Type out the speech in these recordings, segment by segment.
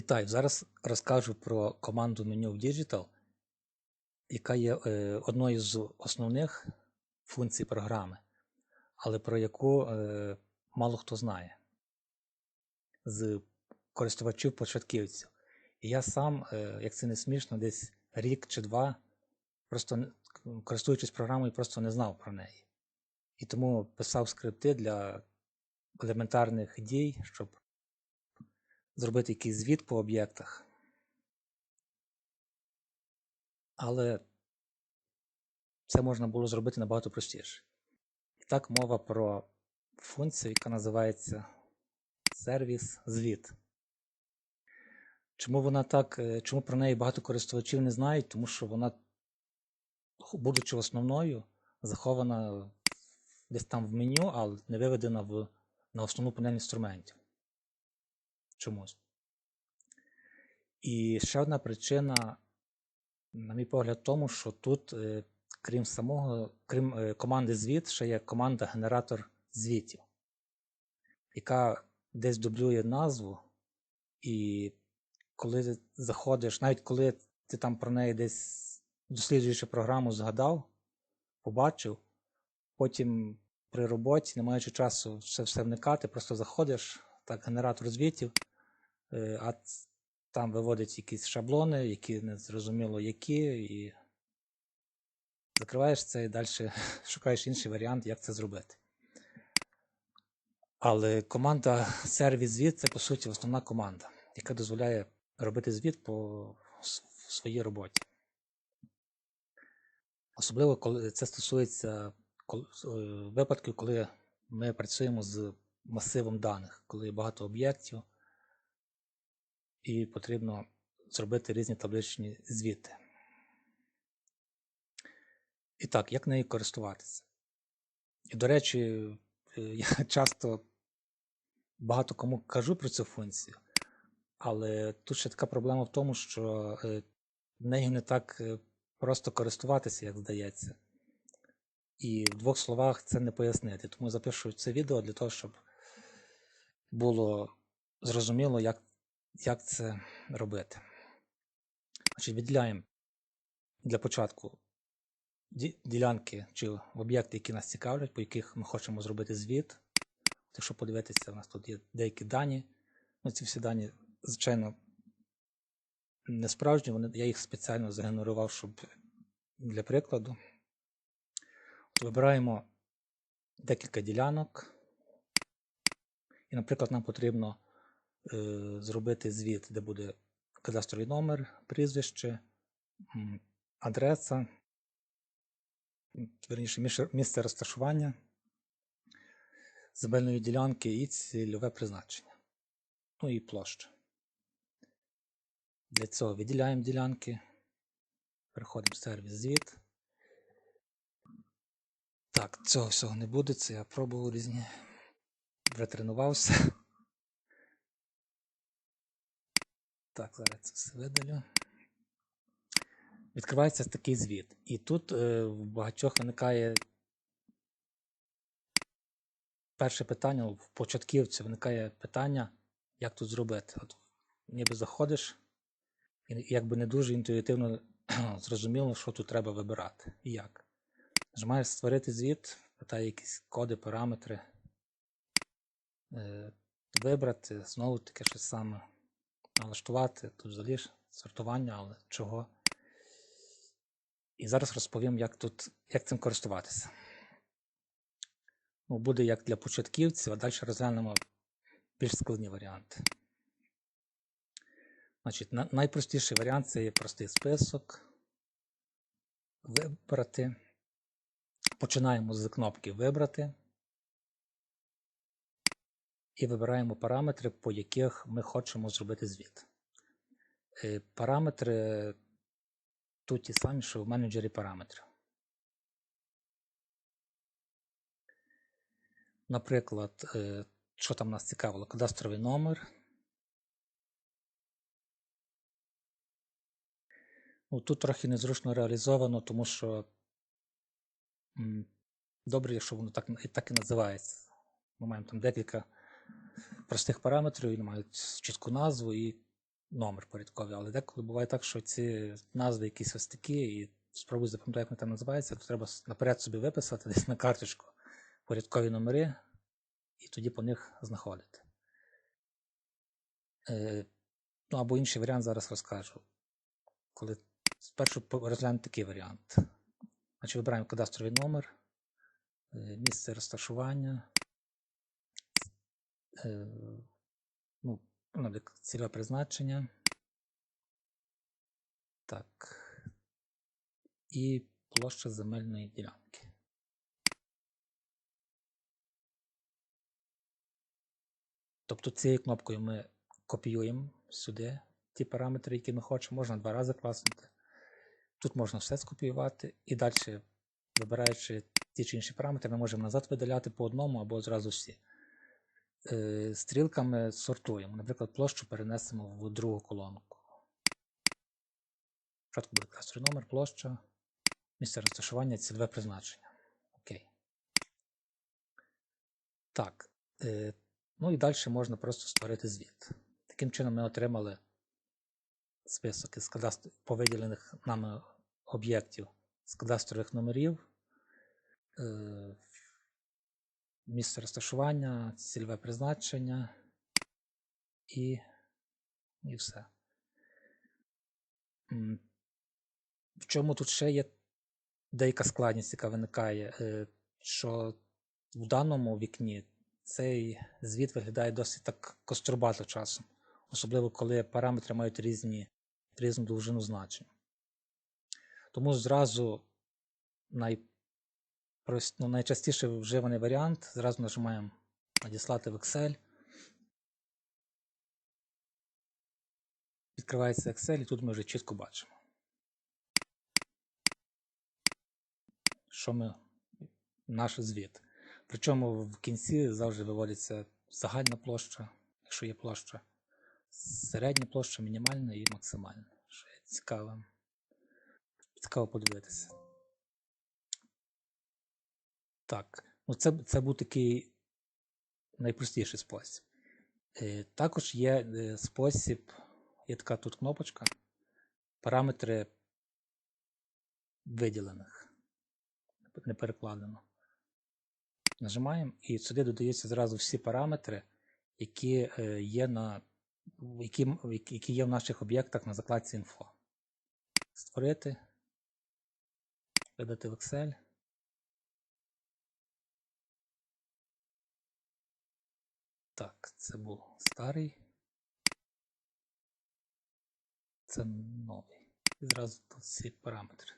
Вітаю! Зараз розкажу про команду меню в Digital, яка є е, одною з основних функцій програми, але про яку е, мало хто знає з користувачів-початківців. І я сам, е, як це не смішно, десь рік чи два, просто користуючись програмою, просто не знав про неї. І тому писав скрипти для елементарних дій, щоб зробити якийсь звіт по об'єктах. Але це можна було зробити набагато простіше. І так мова про функцію, яка називається сервіс звіт. Чому вона так, е, чому про неї багато користувачів не знають? Тому що вона, будучи основною, захована десь там в меню, але не виведена в, на основну панель інструментів. Чомусь. І ще одна причина, на мій погляд, в тому, що тут, е, крім самого, крім е, команди звіт, ще є команда генератор звітів, яка десь дублює назву, і коли ти заходиш, навіть коли ти там про неї десь досліджуючи програму, згадав, побачив, потім при роботі, не маючи часу все, все вникати, просто заходиш, так, генератор звітів, а там виводить якісь шаблони, які не зрозуміло які, і закриваєш це і далі шукаєш інший варіант, як це зробити. Але команда сервіс звіт це по суті основна команда, яка дозволяє робити звіт по своїй роботі. Особливо, коли це стосується е, випадків, коли ми працюємо з масивом даних, коли є багато об'єктів, і потрібно зробити різні табличні звіти. І так, як нею користуватися? І, до речі, е, я часто багато кому кажу про цю функцію, але тут ще така проблема в тому, що е, нею не так е, просто користуватися, як здається. І в двох словах це не пояснити. Тому запишу це відео для того, щоб було зрозуміло, як, як це робити. Значить, виділяємо для початку ділянки чи об'єкти, які нас цікавлять, по яких ми хочемо зробити звіт. Якщо подивитися, у нас тут є деякі дані. Ну, ці всі дані, звичайно, не справжні, вони, я їх спеціально загенерував, щоб для прикладу. От вибираємо декілька ділянок. І, наприклад, нам потрібно зробити звіт, де буде кадастровий номер, прізвище, адреса, верніше, місце розташування земельної ділянки і цільове призначення. Ну і площа. Для цього виділяємо ділянки, переходимо в сервіс звіт. Так, цього всього не буде, це я пробував різні. Вже. Так, зараз це все видалю. Відкривається такий звіт. І тут е, в багатьох виникає перше питання, в початківці виникає питання, як тут зробити. От ніби заходиш, і якби не дуже інтуїтивно зрозуміло, що тут треба вибирати і як. Нажимаєш створити звіт, питає якісь коди, параметри. Е, вибрати, знову таке щось саме налаштувати, тут взагалі ж сортування, але чого. І зараз розповім, як тут, як цим користуватися. Ну, буде як для початківців, а далі розглянемо більш складні варіанти. Значить, на- найпростіший варіант це є простий список. Вибрати. Починаємо з кнопки Вибрати. І вибираємо параметри, по яких ми хочемо зробити звіт. Е, Параметри тут ті самі, що в менеджері параметрів. Наприклад, е, що там нас цікавило? Кадастровий номер. Ну, тут трохи незручно реалізовано, тому що добре, якщо воно так, так і називається. Ми маємо там декілька простих параметрів, вони мають чітку назву, і номер порядковий, але деколи буває так, що ці назви якісь ось такі, і спробуй запам'ятати, як вони там називаються, то треба наперед собі виписати десь на карточку порядкові номери, і тоді по них знаходити. Е, ну або інший варіант зараз розкажу. Коли спершу розглянемо такий варіант. Значить, вибираємо кадастровий номер, е, місце розташування, ну, наприклад, цільове призначення. Так. І площа земельної ділянки. Тобто цією кнопкою ми копіюємо сюди ті параметри, які ми хочемо. Можна два рази класнути. Тут можна все скопіювати і далі, вибираючи ті чи інші параметри, ми можемо назад видаляти по одному або зразу всі. Е, Стрілками сортуємо. Наприклад, площу перенесемо в другу колонку. Спочатку буде кадастровий номер, площа, місце розташування, цільове призначення. Окей. Так. Е, ну і далі можна просто створити звіт. Таким чином ми отримали список із по виділених нами об'єктів з кадастрових номерів, е, місце розташування, цільове призначення і, і все. В чому тут ще є деяка складність, яка виникає, е, що в даному вікні цей звіт виглядає досить так кострубато часом, особливо коли параметри мають різні, різну довжину значень. Тому зразу найпрост, ну, найчастіше вживаний варіант, зразу нажимаємо надіслати в Excel. Відкривається Excel, і тут ми вже чітко бачимо. Що ми наш звіт. Причому в кінці завжди виводиться загальна площа, якщо є площа, середня площа, мінімальна і максимальна. Що є цікаво. Цікаво подивитися. Так, ну це, це був такий найпростіший спосіб. Е, також є е, спосіб, є така тут кнопочка, параметри виділених, не перекладено. Нажимаємо, і сюди додаються зразу всі параметри, які е, є на які, які є в наших об'єктах на закладці інфо. Створити, видати в Excel. Так, це був старий. Це новий. І зразу тут всі параметри.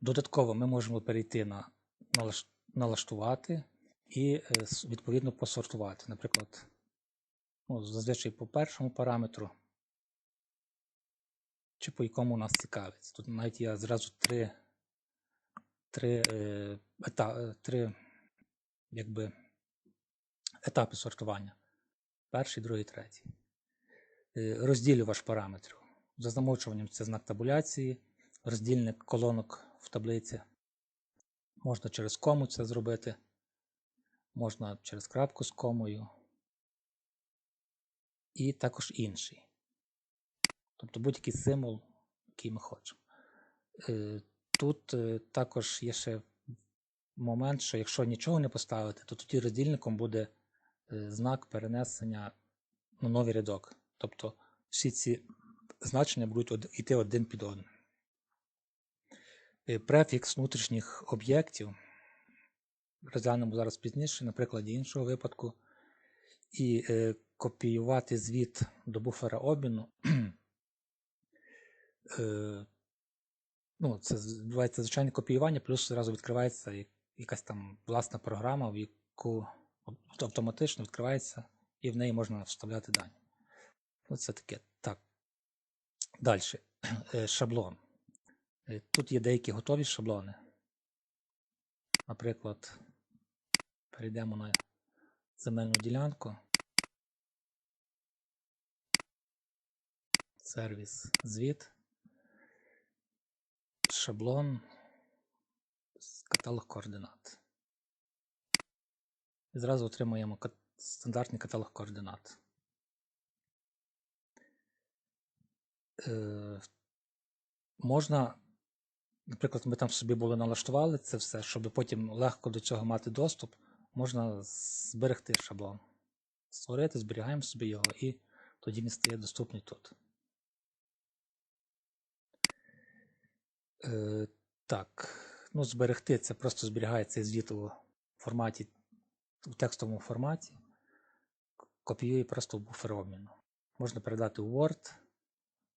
Додатково ми можемо перейти на налаштувати і е, відповідно посортувати. Наприклад, ну, зазвичай по першому параметру, чи по якому нас цікавить. Тут навіть є зразу три, три, е, ета, е, три якби, етапи сортування. Перший, другий, третій. Е, Розділювач параметрів. За замовчуванням це знак табуляції, роздільник колонок в таблиці. Можна через кому це зробити, можна через крапку з комою. І також інший. Тобто будь-який символ, який ми хочемо. Е, Тут е, також є ще момент, що якщо нічого не поставити, то тоді роздільником буде е, знак перенесення на новий рядок. Тобто всі ці значення будуть йти один під одним. Префікс внутрішніх об'єктів розглянемо зараз пізніше, на прикладі іншого випадку. І е, копіювати звіт до буфера обміну. Е, ну, це відбувається звичайне копіювання, плюс зразу відкривається якась там власна програма, в яку автоматично відкривається, і в неї можна вставляти дані. Оце таке. Так. Далі. Шаблон. Е, Тут є деякі готові шаблони. Наприклад, перейдемо на земельну ділянку. Сервіс звіт. Шаблон. каталог координат. І зразу отримуємо стандартний каталог координат. Е, можна, наприклад, ми там собі були налаштували це все, щоб потім легко до цього мати доступ, можна зберегти шаблон. Створити, зберігаємо собі його і тоді він стає доступний тут. Е, так, ну зберегти це просто зберігається звіт у форматі, в текстовому форматі. Копіює просто в буфер обміну. Можна передати у Word,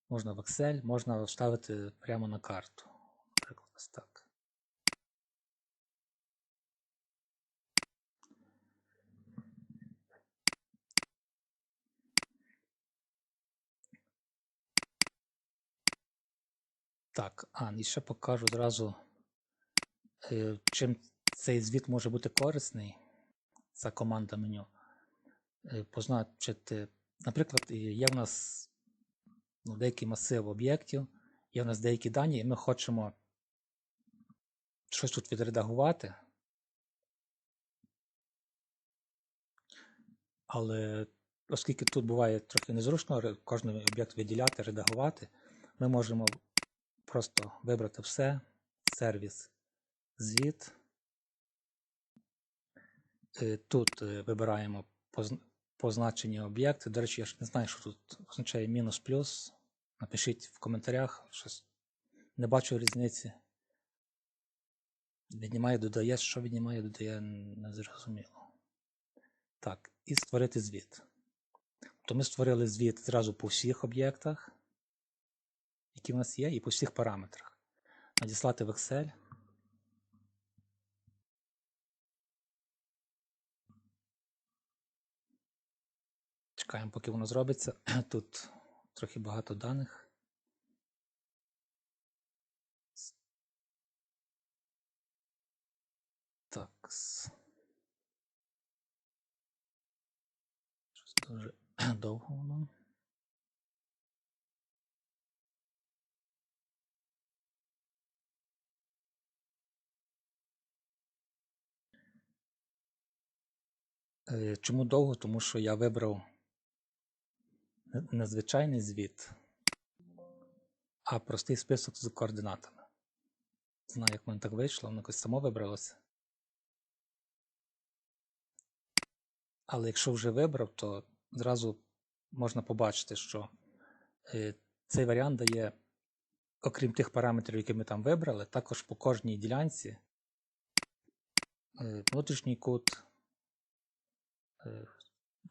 можна в Excel, можна вставити прямо на карту. Наприклад, так. Так, а, і ще покажу зразу, е, чим цей звіт може бути корисний. Це команда меню. Е, Позначити, наприклад, є в нас ну, деякий масив об'єктів, є в нас деякі дані, і ми хочемо щось тут відредагувати. Але оскільки тут буває трохи незручно кожен об'єкт виділяти, редагувати, ми можемо просто вибрати все, сервіс, звіт. Е, Тут е, вибираємо позначені об'єкти. До речі, я ж не знаю, що тут означає мінус плюс. Напишіть в коментарях, щось не бачу різниці. Віднімає, додає, що віднімає, додає, не зрозуміло. Так, і створити звіт. То ми створили звіт зразу по всіх об'єктах, які в нас є, і по всіх параметрах. Надіслати в Excel. Чекаємо, поки воно зробиться. Тут трохи багато даних. Так. Щось дуже довго воно. Чому довго? Тому що я вибрав не- не звичайний звіт, а простий список з координатами. Знаю, як воно так вийшло, воно якось само вибралося. Але якщо вже вибрав, то зразу можна побачити, що е, цей варіант дає, окрім тих параметрів, які ми там вибрали, також по кожній ділянці е, внутрішній кут, е,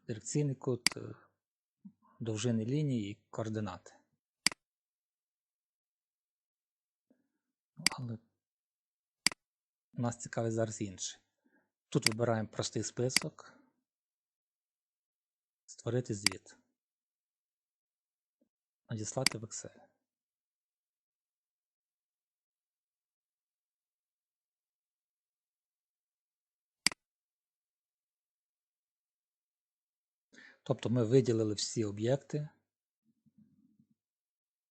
дирекційний кут, е, довжини лінії і координати. Ну, Але нас цікавить зараз інше. Тут вибираємо простий список, створити звіт, надіслати в Excel. Тобто ми виділили всі об'єкти,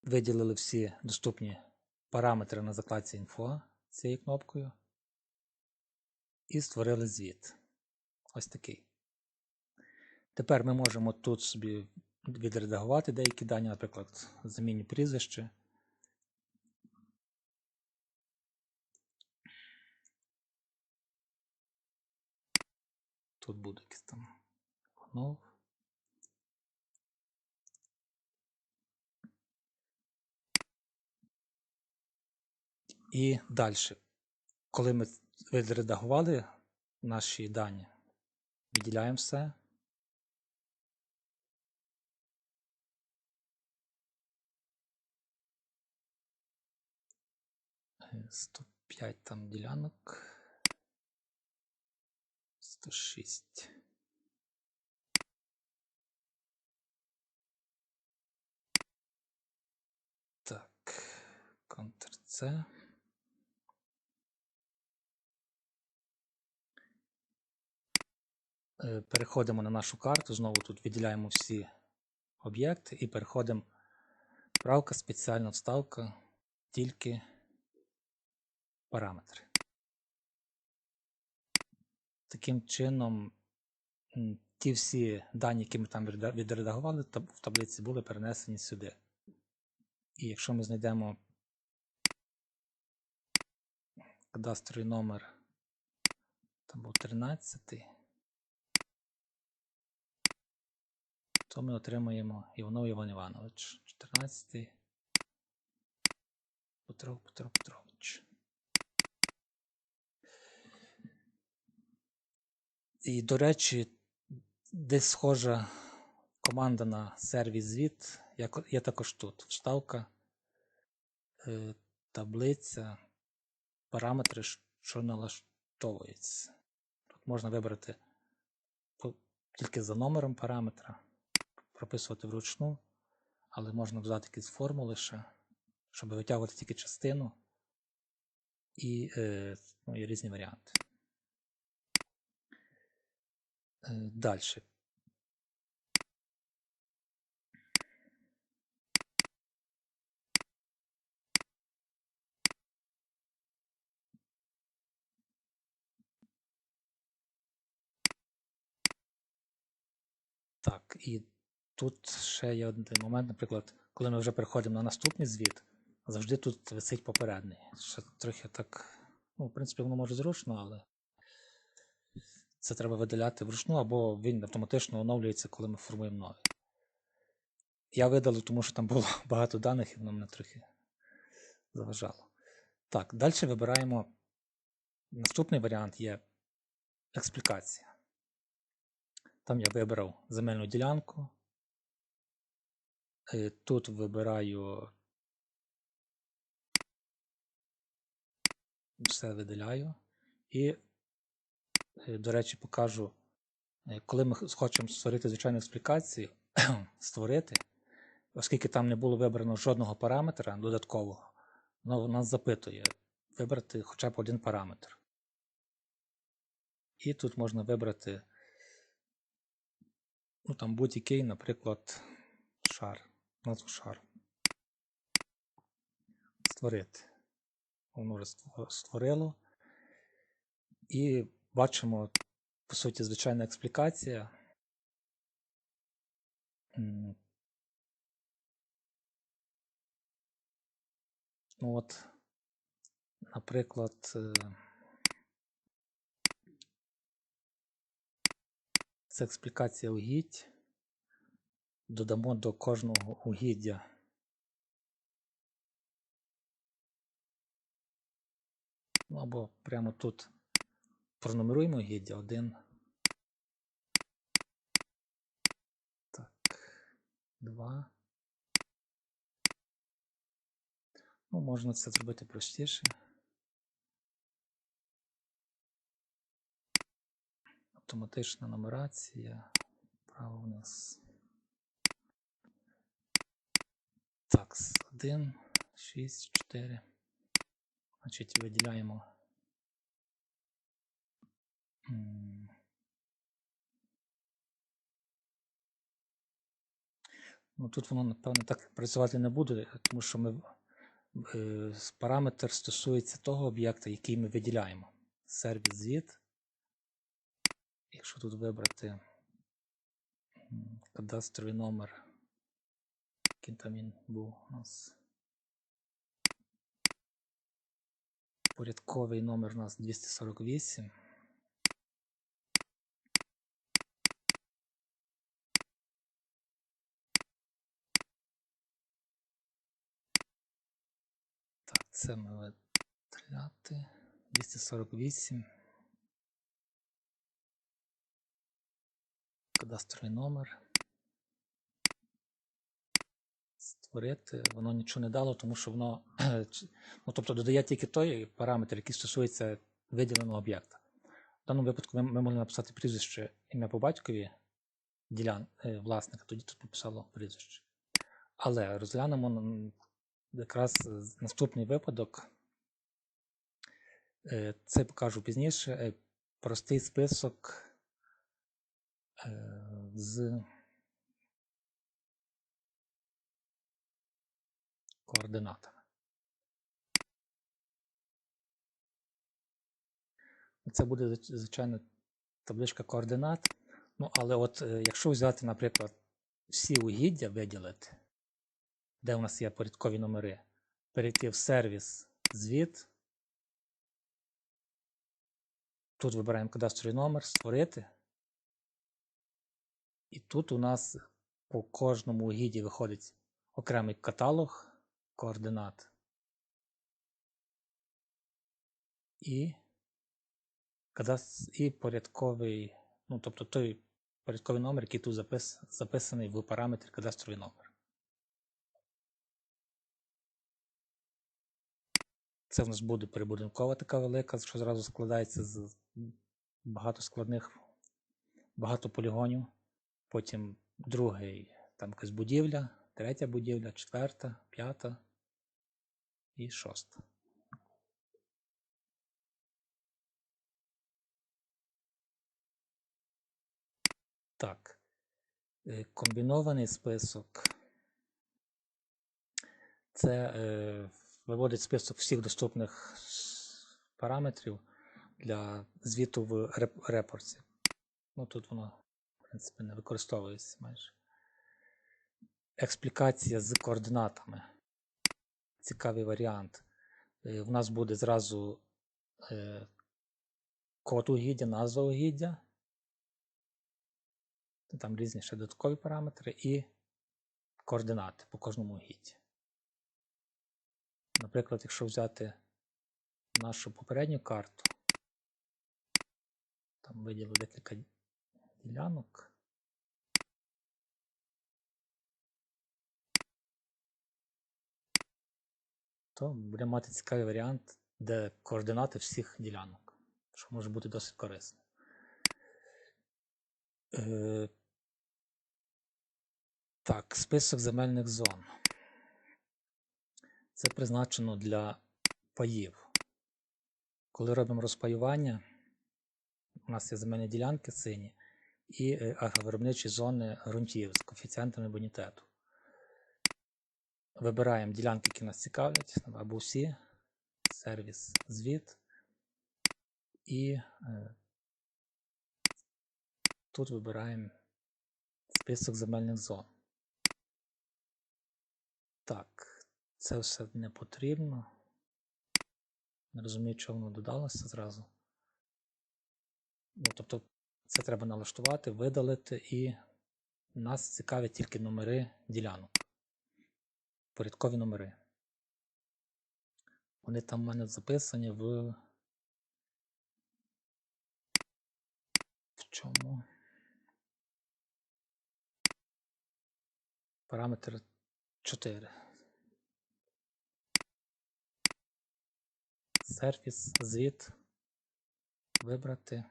виділили всі доступні параметри на закладці інфо цією кнопкою і створили звіт. Ось такий. Тепер ми можемо тут собі відредагувати деякі дані, наприклад, заміню прізвище. Тут буде якийсь там Іванов. І далі, коли ми відредагували наші дані, виділяємо все. Е, 105 там ділянок. 106. Так, Ctrl-C. Е, Переходимо на нашу карту, знову тут виділяємо всі об'єкти і переходимо правка, спеціальна вставка, тільки параметри. Таким чином, ті всі дані, які ми там відредагували в таблиці, були перенесені сюди. І якщо ми знайдемо кадастровий номер, там був 13, то ми отримаємо Іванов Іван Іванович. 14. Петро Петро Петрович. І, до речі, десь схожа команда на сервіс звіт. Є також тут. Вставка, е, таблиця, параметри, що налаштовуються. Тут можна вибрати тільки за номером параметра, прописувати вручну, але можна додати якісь формули ще, щоб витягувати тільки частину. І е, ну, є різні варіанти. Е, Далі. Так, і тут ще є один момент, наприклад, коли ми вже переходимо на наступний звіт, завжди тут висить попередній. Ще трохи так, ну, в принципі, воно може зручно, але це треба видаляти вручну, або він автоматично оновлюється, коли ми формуємо новий. Я видалив, тому що там було багато даних, і воно мене трохи заважало. Так, далі вибираємо. Наступний варіант є експлікація. Там я вибрав земельну ділянку. Е, Тут вибираю все видаляю. І, е, до речі, покажу, е, коли ми хочемо створити звичайну експлікацію, створити, оскільки там не було вибрано жодного параметра додаткового, воно нас запитує вибрати хоча б один параметр. І тут можна вибрати ну, будь-який, наприклад, шар, назву шар. Створити. Воно вже створило. І бачимо, по суті, звичайна експлікація. Ну от, наприклад, е, це експлікація угідь. Додамо до кожного угіддя. Ну або прямо тут пронумеруємо угіддя один. Так, два. Ну, можна це зробити простіше. Автоматична нумерація. Право у нас. Так, 1, 6, 4. Значить, виділяємо. Ну, тут воно, напевно, так працювати не буде, тому що ми, е, параметр стосується того об'єкта, який ми виділяємо. Сервіс звіт. Якщо тут вибрати кадастровий номер, який був у нас. Порядковий номер у нас 248. Так, це ми видаляти. 248. Кадастровий номер. Створити. Воно нічого не дало, тому що воно ну, тобто додає тільки той параметр, який стосується виділеного об'єкта. В даному випадку ми, ми могли написати прізвище ім'я по батькові ділян, е, власника, тоді тут написало прізвище. Але розглянемо якраз е, наступний випадок. Е, Це покажу пізніше. Простий список з координатами. Це буде, звичайно, табличка координат. Ну, але от е, якщо взяти, наприклад, всі угіддя виділити, де у нас є порядкові номери, перейти в сервіс звіт. Тут вибираємо кадастровий номер, створити. І тут у нас по кожному угідді виходить окремий каталог координат. І, і порядковий, ну, тобто той порядковий номер, який тут запис, записаний в параметрі кадастровий номер. Це в нас буде прибудинкова така велика, що зразу складається з багато складних, багато полігонів. Потім другий, там якась будівля, третя будівля, четверта, п'ята і шоста. Так. Е, Комбінований список. Це е, виводить список всіх доступних параметрів для звіту в реп- репорті. Ну тут воно, в принципі, не використовується майже. Експлікація з координатами. Цікавий варіант. Е, В нас буде зразу е, код угіддя, назва угіддя. Там різні ще додаткові параметри і координати по кожному угідді. Наприклад, якщо взяти нашу попередню карту, там виділив декілька ділянок. То буде мати цікавий варіант, де координати всіх ділянок, що може бути досить корисно. Е, так, список земельних зон. Це призначено для паїв. Коли робимо розпаювання, у нас є земельні ділянки сині і е, агровиробничі зони ґрунтів з коефіцієнтами бонітету. Вибираємо ділянки, які нас цікавлять, або всі, сервіс, звіт. І е, тут вибираємо список земельних зон. Так, це все не потрібно. Не розумію, чого воно додалося зразу. Ну, тобто, це треба налаштувати, видалити, і нас цікавлять тільки номери ділянок. Порядкові номери. Вони там в мене записані в. В чому? Параметр 4. Сервіс, звіт. Вибрати.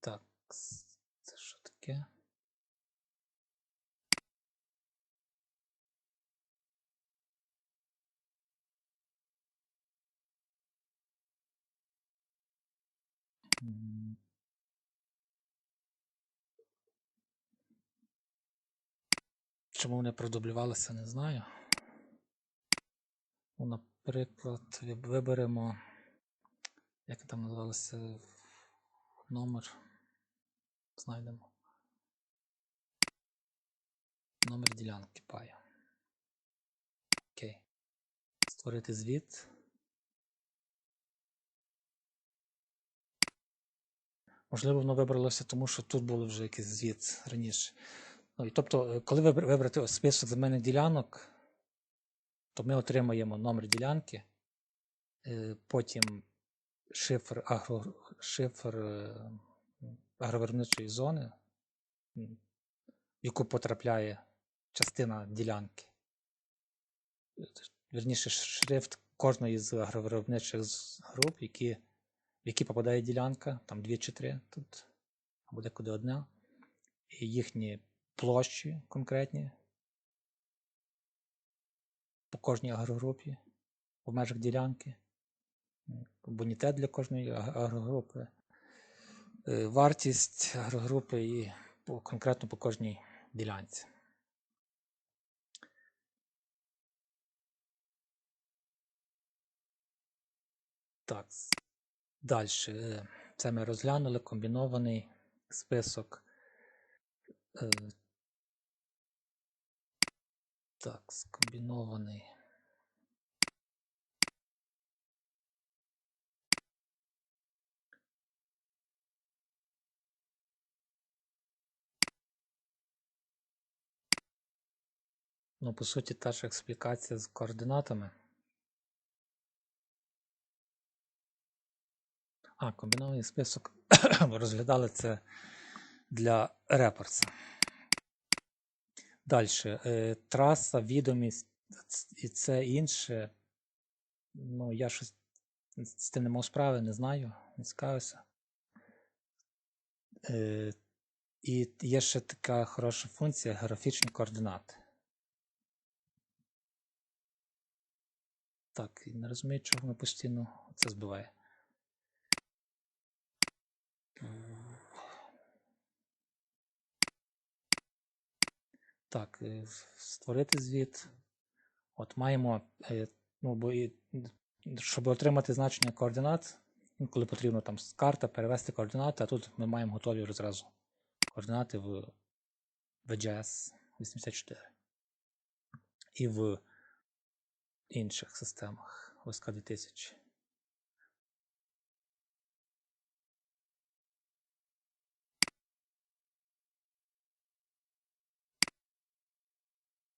Так, с- це що таке? М. Чому вони продублювалися, не знаю. Ну, наприклад, виберемо, як там називалося номер. Знайдемо. Номер ділянки паю. Окей. Створити звіт. Можливо, воно вибралося, тому що тут був вже якийсь звіт раніше. Ну, і тобто, е, коли вибр- вибрати список земельних ділянок, то ми отримаємо номер ділянки, е, потім шифр, агро, шифр е, агровиробничої зони, в яку потрапляє частина ділянки. Вірніше, шрифт кожної з агровиробничих груп, які, в які попадає ділянка, там дві чи три тут, або декуди одна, і їхні площі конкретні по кожній агрогрупі в межах ділянки, бонітет для кожної агрогрупи, е, вартість агрогрупи і конкретно по кожній ділянці. Так. Далі. Це ми розглянули комбінований список. Е, Так, скомбінований. Ну, по суті, та ж експлікація з координатами. А, комбінований список розглядали це для репорса. Далі. Е, траса, відомість і це інше. Ну, я щось з тим не мав справи, не знаю, не цікавився. Е, і є ще така хороша функція графічні координати. Так, і не розумію, чого воно постійно це збиває. Так, е, створити звіт. От маємо, е, ну, бо і, щоб отримати значення координат, коли потрібно там з карта перевести координати, а тут ми маємо готові зразу координати в VGS 84 і в інших системах ОСК 2000.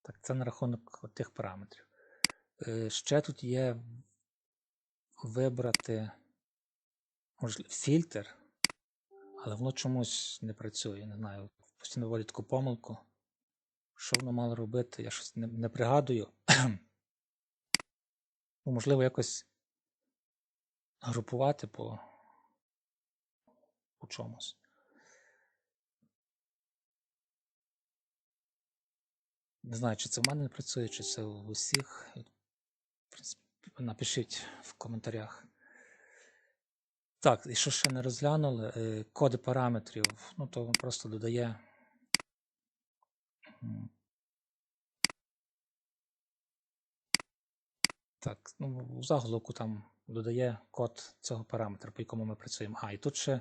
Так, це на рахунок тих параметрів. Е, ще тут є вибрати фільтр, але воно чомусь не працює. Не знаю. Постійно вводить таку помилку. Що воно мало робити? Я щось не, не пригадую. ну, можливо, якось групувати по, по чомусь. Не знаю, чи це в мене не працює, чи це в усіх. В принципі, напишіть в коментарях. Так, і що ще не розглянули? Е, коди параметрів. Ну, то він просто додає. Так, ну, в заголовку там додає код цього параметра, по якому ми працюємо. А, і тут ще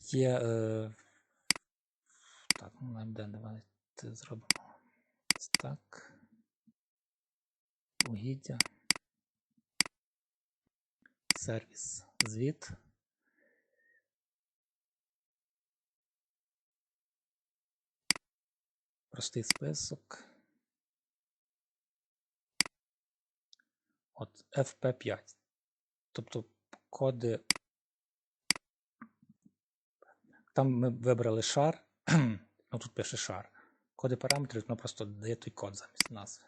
є. Е... Так, ну, MD давайте зробимо. Так. Угіддя. Сервіс. Звіт. Простий список. От FP5. Тобто коди. Там ми вибрали шар. ну тут пише шар. Коди параметрів, воно просто дає той код замість назви.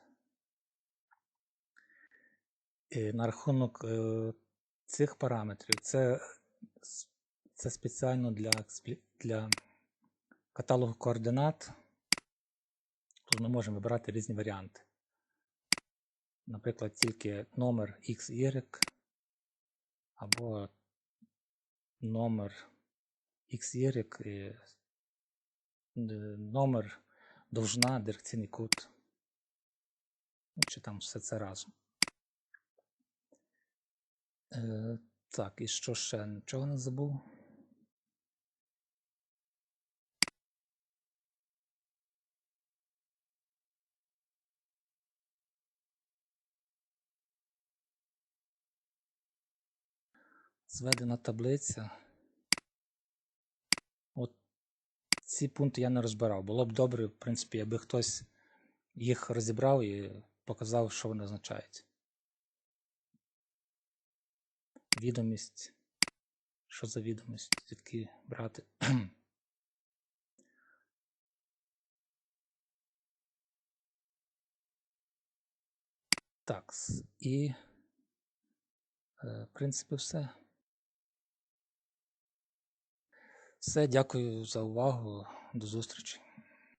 І на рахунок е, цих параметрів це це спеціально для для каталогу координат. Тут ми можемо вибирати різні варіанти. Наприклад, тільки номер XY або номер XY і номер довжина, дирекційний кут. Ну, чи там все це разом. Е, Так, і що ще? Нічого не забув? Зведена таблиця. От ці пункти я не розбирав. Було б добре, в принципі, аби хтось їх розібрав і показав, що вони означають. Відомість. Що за відомість? Звідки брати? Так, і, е, в принципі, все. Все, дякую за увагу. До зустрічі.